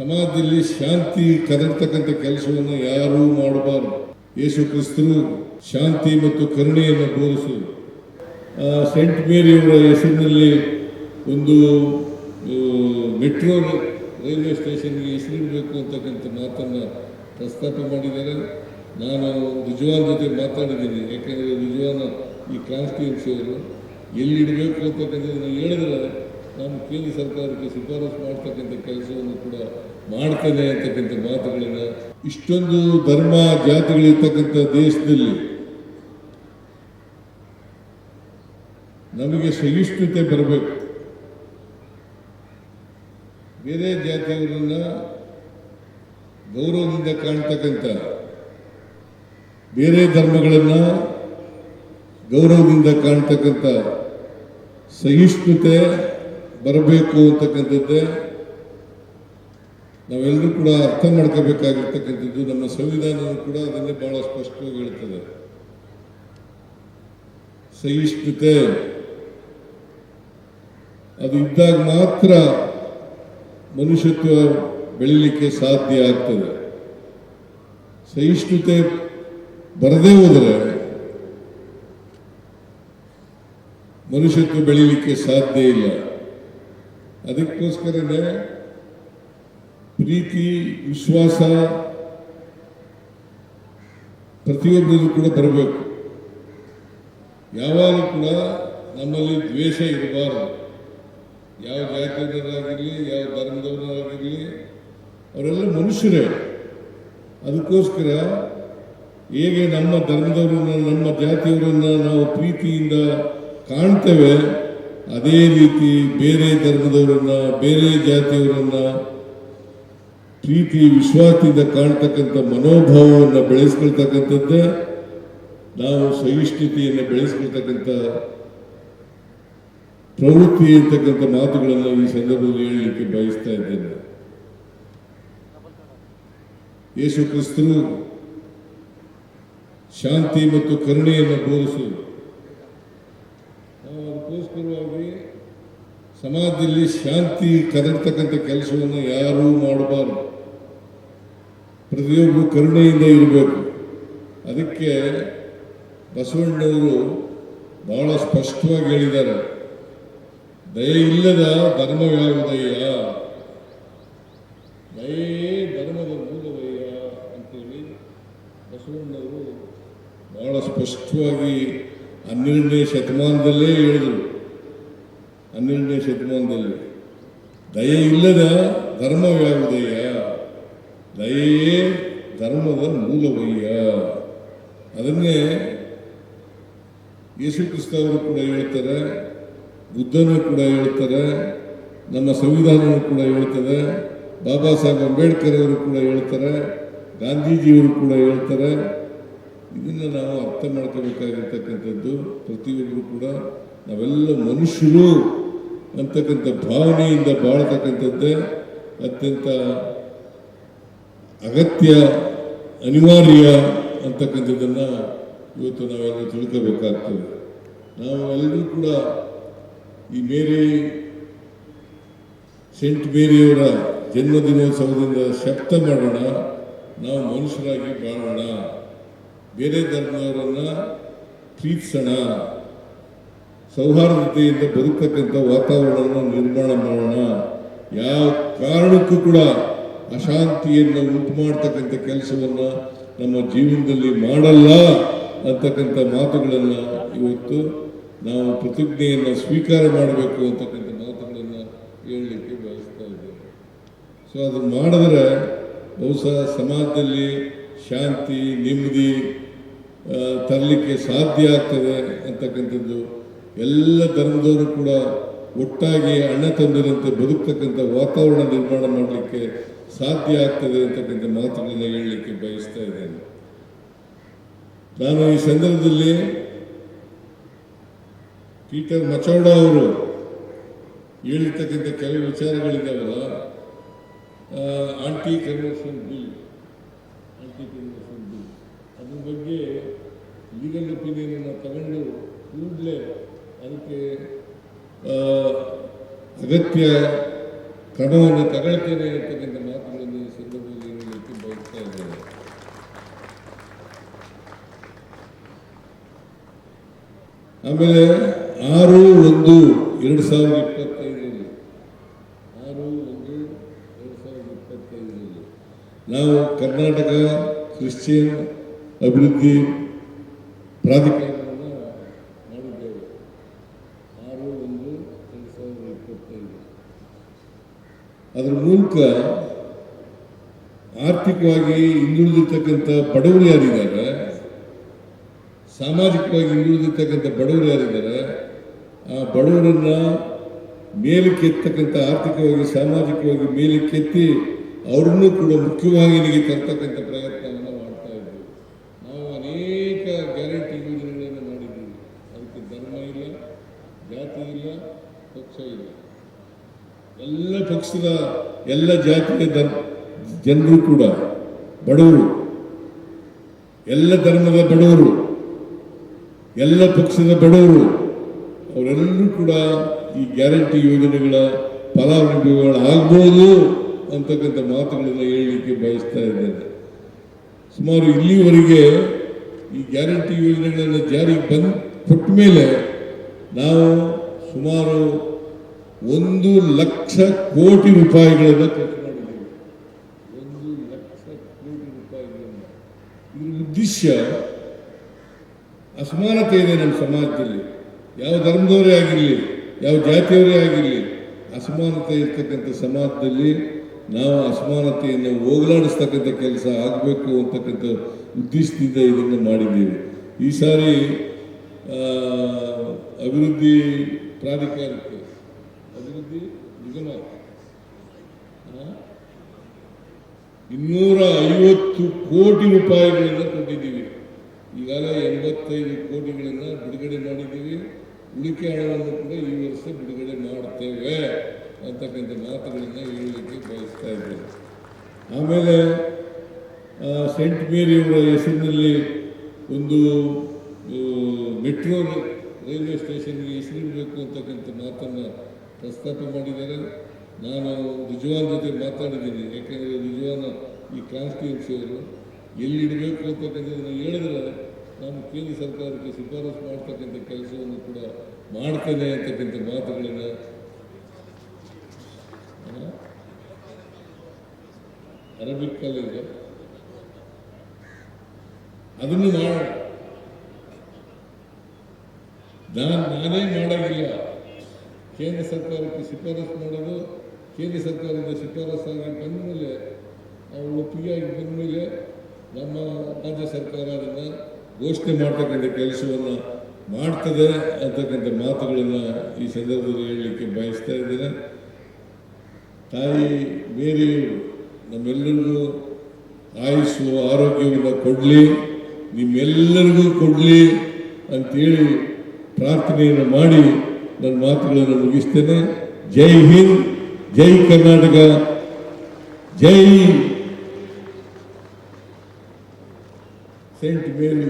ಸಮಾಜದಲ್ಲಿ ಶಾಂತಿ ಕದಡ್ತಕ್ಕಂಥ ಕೆಲಸವನ್ನು ಯಾರೂ ಮಾಡಬಾರದು. ಯೇಸು ಕ್ರಿಸ್ತರು ಶಾಂತಿ ಮತ್ತು ಕರುಣೆಯನ್ನು ಆ, ಸೆಂಟ್ ಮೇರಿಯವರ ಹೆಸರಿನಲ್ಲಿ ಒಂದು ಮೆಟ್ರೋ ರೈಲ್ವೆ ಸ್ಟೇಷನ್ಗೆ ಹೆಸರಿಡಬೇಕು ಅಂತಕ್ಕಂಥ ಮಾತನ್ನು ಪ್ರಸ್ತಾಪ ಮಾಡಿದ್ದಾರೆ. ನಾನು ರಿಜ್ವಾನ್ ಜೊತೆ ಮಾತಾಡಿದ್ದೀನಿ. ಯಾಕೆಂದರೆ ರಿಜ್ವಾನ ಈ ಕಾನ್ಸ್ಟಿಟ್ಯೂನ್ಸಿಯವರು ಎಲ್ಲಿಡಬೇಕು ಅಂತಕ್ಕಂಥದ್ದನ್ನು ಹೇಳಿದ್ರೆ ನಾನು ಕೇಂದ್ರ ಸರ್ಕಾರಕ್ಕೆ ಶಿಫಾರಸು ಮಾಡ್ತಕ್ಕಂಥ ಕೆಲಸವನ್ನು ಕೂಡ ಮಾಡ್ತೇನೆ ಅಂತಕ್ಕಂಥ ಮಾತುಗಳನ್ನು ಇಷ್ಟೊಂದು ಧರ್ಮ ಜಾತಿಗಳಿರ್ತಕ್ಕಂಥ ದೇಶದಲ್ಲಿ ನಮಗೆ ಸಹಿಷ್ಣುತೆ ಬರಬೇಕು. ಬೇರೆ ಜಾತಿಯವರನ್ನ ಗೌರವದಿಂದ ಕಾಣ್ತಕ್ಕಂಥ ಬೇರೆ ಧರ್ಮಗಳನ್ನು ಗೌರವದಿಂದ ಕಾಣ್ತಕ್ಕಂಥ ಸಹಿಷ್ಣುತೆ ಬರಬೇಕು ಅಂತಕ್ಕಂಥದ್ದೇ ನಾವೆಲ್ಲರೂ ಕೂಡ ಅರ್ಥ ಮಾಡ್ಕೋಬೇಕಾಗಿರ್ತಕ್ಕಂಥದ್ದು ನಮ್ಮ ಸಂವಿಧಾನವೂ ಕೂಡ ಅದನ್ನೇ ಬಹಳ ಸ್ಪಷ್ಟವಾಗಿ ಹೇಳ್ತದೆ. ಸಹಿಷ್ಣುತೆ ಅದು ಇದ್ದಾಗ ಮಾತ್ರ ಮನುಷ್ಯತ್ವ ಬೆಳಿಲಿಕ್ಕೆ ಸಾಧ್ಯ ಆಗ್ತದೆ. ಸಹಿಷ್ಣುತೆ ಬರದೇ ಹೋದರೆ ಮನುಷ್ಯತ್ವ ಬೆಳಿಲಿಕ್ಕೆ ಸಾಧ್ಯ ಇಲ್ಲ. ಅದಕ್ಕೋಸ್ಕರನೇ ಪ್ರೀತಿ, ವಿಶ್ವಾಸ ಪ್ರತಿಯೊಬ್ಬರಿಗೂ ಕೂಡ ಬರಬೇಕು ಯಾವಾಗಲೂ ಕೂಡ ನಮ್ಮಲ್ಲಿ ದ್ವೇಷ ಇರಬಾರದು. ಯಾವ ಜಾತಿಯವರಾಗಿರಲಿ ಯಾವ ಧರ್ಮದವರಾಗಿರಲಿ, ಅವರೆಲ್ಲ ಮನುಷ್ಯರೇ. ಅದಕ್ಕೋಸ್ಕರ ಹೇಗೆ ನಮ್ಮ ಧರ್ಮದವರನ್ನು, ನಮ್ಮ ಜಾತಿಯವರನ್ನ ನಾವು ಪ್ರೀತಿಯಿಂದ ಕಾಣ್ತೇವೆ, ಅದೇ ರೀತಿ ಬೇರೆ ಧರ್ಮದವರನ್ನ, ಬೇರೆ ಜಾತಿಯವರನ್ನ ಪ್ರೀತಿ ವಿಶ್ವಾಸದಿಂದ ಕಾಣ್ತಕ್ಕಂಥ ಮನೋಭಾವವನ್ನು ಬೆಳೆಸ್ಕೊಳ್ತಕ್ಕಂಥದ್ದೇ ನಾವು ಸಹಿಷ್ಣುತೆಯನ್ನು ಬೆಳೆಸ್ಕೊಳ್ತಕ್ಕಂಥ ಪ್ರವೃತ್ತಿ ಇರ್ತಕ್ಕಂಥ ಮಾತುಗಳನ್ನು ಈ ಸಂದರ್ಭದಲ್ಲಿ ಹೇಳಲಿಕ್ಕೆ ಬಯಸ್ತಾ ಇದ್ದೇನೆ. ಯೇಸು ಕ್ರಿಸ್ತರು ಶಾಂತಿ ಮತ್ತು ಕರುಣೆಯನ್ನು ಬೋಧಿಸುವುದು. ನಾವು ಅದಕ್ಕೋಸ್ಕರವಾಗಿ ಸಮಾಜದಲ್ಲಿ ಶಾಂತಿ ಕದಡ್ತಕ್ಕಂಥ ಕೆಲಸವನ್ನು ಯಾರೂ ಮಾಡಬಾರ್ದು. ಪ್ರತಿಯೊಬ್ಬರು ಕರುಣೆಯಿಂದ ಇರಬೇಕು. ಅದಕ್ಕೆ ಬಸವಣ್ಣವರು ಬಹಳ ಸ್ಪಷ್ಟವಾಗಿ ಹೇಳಿದ್ದಾರೆ. ದಯ ಇಲ್ಲದ ಧರ್ಮವ್ಯಾವುದಯ್ಯ ದಯೇ ಧರ್ಮದ ಮೂಲವಯ್ಯ ಅಂತೇಳಿ ಬಸವಣ್ಣವರು ಬಹಳ ಸ್ಪಷ್ಟವಾಗಿ ಹನ್ನೆರಡನೇ ಶತಮಾನದಲ್ಲೇ ಹೇಳಿದರು. ಹನ್ನೆರಡನೇ ಶತಮಾನದಲ್ಲಿ. ದಯೆ ಇಲ್ಲದ ಧರ್ಮವ್ಯಾವುದಯ್ಯ ದಯೆಯೇ ಧರ್ಮದ ಮೂಲವಯ್ಯ. ಅದನ್ನೇ ಯೇಸು ಕ್ರಿಸ್ತ ಅವರು ಕೂಡ ಹೇಳ್ತಾರೆ, ಬುದ್ಧನು ಕೂಡ ಹೇಳ್ತಾರೆ, ನಮ್ಮ ಸಂವಿಧಾನವೂ ಕೂಡ ಹೇಳ್ತದೆ, ಬಾಬಾ ಸಾಹೇಬ್ ಅಂಬೇಡ್ಕರ್ ಅವರು ಕೂಡ ಹೇಳ್ತಾರೆ, ಗಾಂಧೀಜಿಯವರು ಕೂಡ ಹೇಳ್ತಾರೆ. ಇದನ್ನು ನಾವು ಅರ್ಥ ಮಾಡ್ಕೋಬೇಕಾಗಿರ್ತಕ್ಕಂಥದ್ದು ಪ್ರತಿಯೊಬ್ಬರು ಕೂಡ, ನಾವೆಲ್ಲ ಮನುಷ್ಯರು. ಅಂತಕ್ಕಂಥ ಭಾವನೆಯಿಂದ ಬಾಳ್ತಕ್ಕಂಥದ್ದೇ ಅತ್ಯಂತ ಅಗತ್ಯ, ಅನಿವಾರ್ಯ ಅಂತಕ್ಕಂಥದ್ದನ್ನು ಇವತ್ತು ನಾವೆಲ್ಲ ತಿಳ್ಕೋಬೇಕಾಗ್ತದೆ. ನಾವು ಎಲ್ಲರೂ ಕೂಡ ಈ ಮೇರಿ ಸೆಂಟ್ ಮೇರಿಯವರ ಜನ್ಮದಿನೋತ್ಸವದಿಂದ ಶಕ್ತ ಮಾಡೋಣ, ನಾವು ಮನುಷ್ಯರಾಗಿ ಬಾಳೋಣ, ಬೇರೆ ಧರ್ಮದವರನ್ನು ಪ್ರೀತಿಸೋಣ. ಸೌಹಾರ್ದತೆಯಿಂದ ಬದುಕತಕ್ಕಂಥ ವಾತಾವರಣವನ್ನು ನಿರ್ಮಾಣ ಮಾಡೋಣ. ಯಾವ ಕಾರಣಕ್ಕೂ ಕೂಡ ಅಶಾಂತಿಯನ್ನು ಉಂಟು ಮಾಡ್ತಕ್ಕಂಥ ಕೆಲಸವನ್ನು ನಮ್ಮ ಜೀವನದಲ್ಲಿ ಮಾಡಲ್ಲ ಅಂತಕ್ಕಂಥ ಮಾತುಗಳನ್ನು ಇವತ್ತು ನಾವು ಪ್ರತಿಜ್ಞೆಯನ್ನು ಸ್ವೀಕಾರ ಮಾಡಬೇಕು ಅಂತಕ್ಕಂಥ ಮಾತುಗಳನ್ನು ಹೇಳಲಿಕ್ಕೆ ಬಯಸ್ತಾ ಇದ್ದೇವೆ. ಸೊ ಅದನ್ನು ಮಾಡಿದ್ರೆ ಬಹುಶಃ ಸಮಾಜದಲ್ಲಿ ಶಾಂತಿ, ನೆಮ್ಮದಿ ತರಲಿಕ್ಕೆ ಸಾಧ್ಯ ಆಗ್ತದೆ ಅಂತಕ್ಕಂಥದ್ದು ಎಲ್ಲ ಧರ್ಮದವರು ಕೂಡ ಒಟ್ಟಾಗಿ ಅಣ್ಣ ತಂದಿರಂತೆ ಬದುಕ್ತಕ್ಕಂಥ ವಾತಾವರಣ ನಿರ್ಮಾಣ ಮಾಡಲಿಕ್ಕೆ ಸಾಧ್ಯ ಆಗ್ತದೆ ಅಂತಕ್ಕಂಥ ಮಾತುಗಳನ್ನು ಹೇಳಲಿಕ್ಕೆ ಬಯಸ್ತಾ ಇದ್ದೇನೆ. ನಾನು ಈ ಸಂದರ್ಭದಲ್ಲಿ ಪೀಟರ್ ಮಚೌಡ ಅವರು ಹೇಳಿರ್ತಕ್ಕಂಥ ಕೆಲವು ವಿಚಾರಗಳಿದ್ದಾವಲ್ಲ anti conversion bill anti conversion bill ಅದ್ರ ಬಗ್ಗೆ ಲೀಗಲ್ ಒಪಿನಿಯನ್ ತಗೊಂಡು ಕೂಡಲೇ ಅದಕ್ಕೆ ಅಗತ್ಯ ಕ್ರಮವನ್ನು ತಗೊಳ್ತೇನೆ ಅಂತಕ್ಕಂಥ ಮಾತುಗಳನ್ನು ಈ ಸಂದರ್ಭದಲ್ಲಿ ಹೇಳಲಿಕ್ಕೆ ಬಯಸ್ತಾ ಇದ್ದೇನೆ. ಆಮೇಲೆ ಆರು ಒಂದು ಎರಡು ಸಾವಿರದ ಇಪ್ಪತ್ತೈದರಲ್ಲಿ, ಆರು ಒಂದು ಎರಡು ಸಾವಿರದ ಇಪ್ಪತ್ತೈದರಲ್ಲಿ ನಾವು ಕರ್ನಾಟಕ ಕ್ರಿಶ್ಚಿಯನ್ ಅಭಿವೃದ್ಧಿ ಪ್ರಾಧಿಕಾರ ಅದರ ಮೂಲಕ ಆರ್ಥಿಕವಾಗಿ ಹಿಂದುಳಿದಿರ್ತಕ್ಕಂಥ ಬಡವರು ಯಾರಿದ್ದಾರೆ? ಸಾಮಾಜಿಕವಾಗಿ ಹಿಂದುಳಿದಿರ್ತಕ್ಕಂಥ ಬಡವರು ಯಾರಿದ್ದಾರೆ? ಆ ಬಡವರನ್ನ ಮೇಲಕ್ಕೆತ್ತಕ್ಕಂಥ ಆರ್ಥಿಕವಾಗಿ, ಸಾಮಾಜಿಕವಾಗಿ ಮೇಲಕ್ಕೆತ್ತಿ ಅವ್ರನ್ನೂ ಕೂಡ ಮುಖ್ಯವಾಹಿನಿಗೆ ತರ್ತಕ್ಕಂಥ ಪ್ರಯತ್ನವನ್ನು ಮಾಡ್ತಾ ಇದ್ದೀವಿ ನಾವು ಅನೇಕ ಗ್ಯಾರಂಟಿ ಯೋಜನೆಗಳನ್ನು ಮಾಡಿದ್ದೀವಿ ಅದಕ್ಕೆ ಧರ್ಮ ಇಲ್ಲ ಜಾತಿ ಇಲ್ಲ ಪಕ್ಷ ಇಲ್ಲ ಎಲ್ಲ ಪಕ್ಷದ ಎಲ್ಲ ಜಾತಿಯ ಜನರು ಕೂಡ ಬಡವರು. ಎಲ್ಲ ಧರ್ಮದ ಬಡವರು, ಎಲ್ಲ ಪಕ್ಷದ ಬಡವರು, ಅವರೆಲ್ಲರೂ ಕೂಡ ಈ ಗ್ಯಾರಂಟಿ ಯೋಜನೆಗಳ ಫಲಾನುಭವಿಗಳಾಗ್ಬೋದು ಅಂತಕ್ಕಂಥ ಮಾತುಗಳನ್ನು ಹೇಳಲಿಕ್ಕೆ ಬಯಸ್ತಾ ಇದ್ದೇನೆ. ಸುಮಾರು ಇಲ್ಲಿವರೆಗೆ ಈ ಗ್ಯಾರಂಟಿ ಯೋಜನೆಗಳನ್ನು ಜಾರಿಗೆ ಬಂದು ಕೊಟ್ಟ ಮೇಲೆ ನಾವು ಸುಮಾರು ಒಂದು ಲಕ್ಷ ಕೋಟಿ ರೂಪಾಯಿಗಳನ್ನು ಖರ್ಚು ಮಾಡಿದ್ದೇವೆ ಒಂದು ಲಕ್ಷ ಕೋಟಿ ರೂಪಾಯಿಗಳನ್ನು ಇದರ ಉದ್ದೇಶ ಅಸಮಾನತೆ ಇದೆ ನಮ್ಮ ಸಮಾಜದಲ್ಲಿ. ಯಾವ ಧರ್ಮದವರೇ ಆಗಿರಲಿ, ಯಾವ ಜಾತಿಯವರೇ ಆಗಿರಲಿ, ಅಸಮಾನತೆ ಇರ್ತಕ್ಕಂಥ ಸಮಾಜದಲ್ಲಿ ನಾವು ಅಸಮಾನತೆಯನ್ನು ಹೋಗಲಾಡಿಸ್ತಕ್ಕಂಥ ಕೆಲಸ ಆಗಬೇಕು ಅಂತಕ್ಕಂಥ ಉದ್ದೇಶದಿಂದ ಇದನ್ನು ಮಾಡಿದ್ದೇವೆ. ಈ ಸಾರಿ ಅಭಿವೃದ್ಧಿ ಪ್ರಾಧಿಕಾರಕ್ಕೆ ಇನ್ನೂರ ಐವತ್ತು ಕೋಟಿ ರೂಪಾಯಿಗಳನ್ನು ಕೊಟ್ಟಿದ್ದೀವಿ ಈಗಾಗಲೇ ಎಂಬತ್ತೈದು ಕೋಟಿಗಳನ್ನು ಬಿಡುಗಡೆ ಮಾಡಿದ್ದೀವಿ. ಉಳಿಕೆ ಹಣವನ್ನು ಕೂಡ ಈ ವರ್ಷ ಬಿಡುಗಡೆ ಮಾಡ್ತೇವೆ ಅಂತಕ್ಕಂಥ ಮಾತುಗಳನ್ನು ಹೇಳಲಿಕ್ಕೆ ಬಯಸ್ತಾ ಇದ್ದೇವೆ ಆಮೇಲೆ ಸೆಂಟ್ ಮೇರಿಯವರ ಹೆಸರಿನಲ್ಲಿ ಒಂದು ಮೆಟ್ರೋ ರೈಲ್ವೆ ಸ್ಟೇಷನ್ಗೆ ಹೆಸರಿಡಬೇಕು ಅಂತಕ್ಕಂಥ ಮಾತನ್ನು ಪ್ರಸ್ತಾಪ ಮಾಡಿದ್ದಾರೆ ನಾನು ರಿಜ್ವಾನ್ ಜೊತೆ ಮಾತಾಡಿದ್ದೀನಿ. ಯಾಕೆಂದರೆ ರಿಜ್ವಾನ್ ಈ ಕಾನ್ಸ್ಟಿಟ್ಯೂನ್ಸಿಯವರು ಎಲ್ಲಿಡಬೇಕು ಅಂತಕ್ಕಂಥದ್ದನ್ನು ಹೇಳಿದ್ರೆ ನಾನು ಕೇಂದ್ರ ಸರ್ಕಾರಕ್ಕೆ ಶಿಫಾರಸು ಮಾಡ್ತಕ್ಕಂಥ ಕೆಲಸವನ್ನು ಕೂಡ ಮಾಡ್ತೇನೆ ಅಂತಕ್ಕಂಥ ಮಾತುಗಳನ್ನು ಅರೇಬಿಕ್ ಕಾಲೇಜ್ ಅದನ್ನು ಮಾಡ. ನಾನು ನಾನೇ ಮಾಡಾಗಿಲ್ಲ. ಕೇಂದ್ರ ಸರ್ಕಾರಕ್ಕೆ ಶಿಫಾರಸು ಮಾಡೋದು, ಕೇಂದ್ರ ಸರ್ಕಾರದಿಂದ ಶಿಫಾರಸಾಗಿ ಬಂದ ಮೇಲೆ ಅವಳು ಒಪ್ಪಿಗೆಯಾಗಿ ಬಂದ ಮೇಲೆ ನಮ್ಮ ರಾಜ್ಯ ಸರ್ಕಾರ ಅದನ್ನು ಘೋಷಣೆ ಮಾಡ್ತಕ್ಕಂಥ ಕೆಲಸವನ್ನು ಮಾಡ್ತದೆ ಅಂತಕ್ಕಂಥ ಮಾತುಗಳನ್ನು ಈ ಸಂದರ್ಭದಲ್ಲಿ ಹೇಳಲಿಕ್ಕೆ ಬಯಸ್ತಾ ಇದ್ದೇನೆ. ತಾಯಿ ಬೇರೆಯವರು ನಮ್ಮೆಲ್ಲರಿಗೂ ಆಯುಸ್ಸು ಆರೋಗ್ಯವನ್ನು ಕೊಡಲಿ, ನಿಮ್ಮೆಲ್ಲರಿಗೂ ಕೊಡಲಿ ಅಂತೇಳಿ ಪ್ರಾರ್ಥನೆಯನ್ನು ಮಾಡಿ ನನ್ನ ಮಾತುಗಳನ್ನು ಮುಗಿಸ್ತೇನೆ. ಜೈ ಹಿಂದ್ ಜೈ ಕರ್ನಾಟಕ ಜೈ ಸೆಂಟ್ ಮೇರಿ.